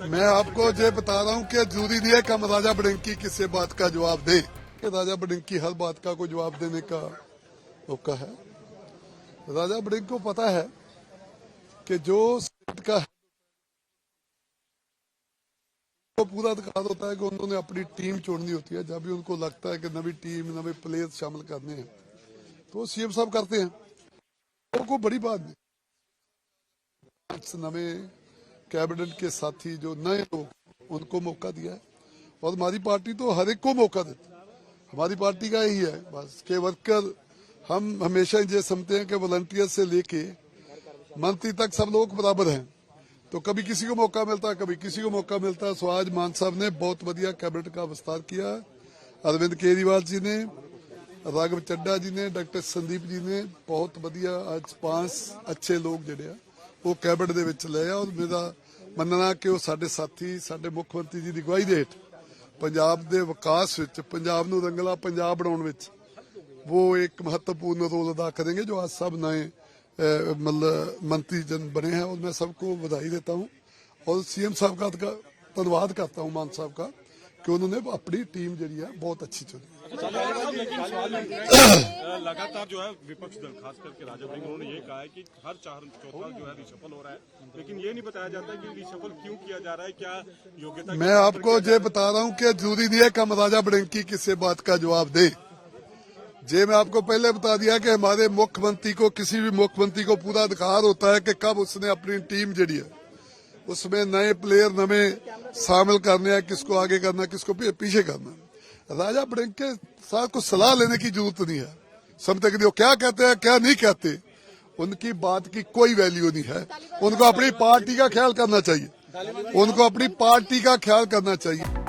मैं आपको ये बता रहा हूँ कि ज़रूरी नहीं है कि हम राजा बड़िंकी किसी बात का जवाब दें। राजा बड़िंकी हर बात का कोई जवाब देने का मौका है। राजा बड़िंक को पता है कि जो स्टेट का है, को पूरा अधिकार होता है कि उन्होंने अपनी टीम चुननी होती है। जब भी उनको लगता है कि नवी टीम नवे प्लेयर शामिल करने हैं तो सीएम साहब करते हैं। वो कोई बड़ी बात नहीं। नवे कैबिनेट के साथी जो नए लोग, उनको मौका दिया है। और हमारी पार्टी तो हर एक को मौका देती हमारी पार्टी का यही है, बस के वर्कर, हम हमेशा ये समझते हैं कि वॉलंटियर से लेके मंत्री तक सब लोग बराबर हैं। तो कभी किसी को मौका मिलता कभी किसी को मौका मिलता सो तो आज मान साहब ने बहुत बढ़िया कैबिनेट का विस्तार किया। अरविंद केजरीवाल जी ने, राघव चड्डा जी ने, डॉक्टर संदीप जी ने बहुत बढ़िया आज पाँच अच्छे लोग जड़े ਉਹ ਕੈਬਨਿਟ ਦੇ ਵਿੱਚ ਲਏ ਆ ਔਰ ਮੇਰਾ ਮੰਨਣਾ ਕਿ ਉਹ ਸਾਡੇ ਸਾਥੀ ਸਾਡੇ ਮੁੱਖ ਮੰਤਰੀ ਜੀ ਦੀ ਅਗਵਾਈ ਦੇ ਹੇਠ ਪੰਜਾਬ ਦੇ ਵਿਕਾਸ ਵਿੱਚ ਪੰਜਾਬ ਨੂੰ ਰੰਗਲਾ ਪੰਜਾਬ ਬਣਾਉਣ ਵਿੱਚ वो एक महत्वपूर्ण रोल अदा करेंगे जो आज सब नए अ, मतलब मंत्री जन बने हैं और मैं सबको बधाई देता हूं और सीएम साहब का का धन्यवाद करता हूं मान साहब का कि उन्होंने अपनी टीम जी है बहुत अच्छी चुनी अ, लगातार जो है विपक्ष दल खास करके राजा वड़िंग उन्होंने ये कहा है कि हर चार चौथा जो है रिशफल हो रहा है। लेकिन ये नहीं बताया जाता कि रिशफल क्यों किया जा रहा है क्या योग्यता मैं आपको ये बता रहा हूँ कि ज़रूरी नहीं है कम राजा बड़िंकी किसी बात का जवाब दे। जे मैं आपको पहले बता दिया कि हमारे मुख्यमंत्री को किसी भी मुख्यमंत्री को पूरा अधिकार होता है कि कब उसने अपनी टीम जड़ी है। उसमें नए प्लेयर नवे शामिल करने हैं किसको आगे करना किसको पीछे करना राजा बड़िंग के साथ को सलाह लेने की ज़रूरत नहीं है समझते कि वो क्या कहते हैं क्या नहीं कहते उनकी बात की कोई वैल्यू नहीं है उनको अपनी पार्टी का ख्याल करना चाहिए उनको अपनी पार्टी का ख्याल करना चाहिए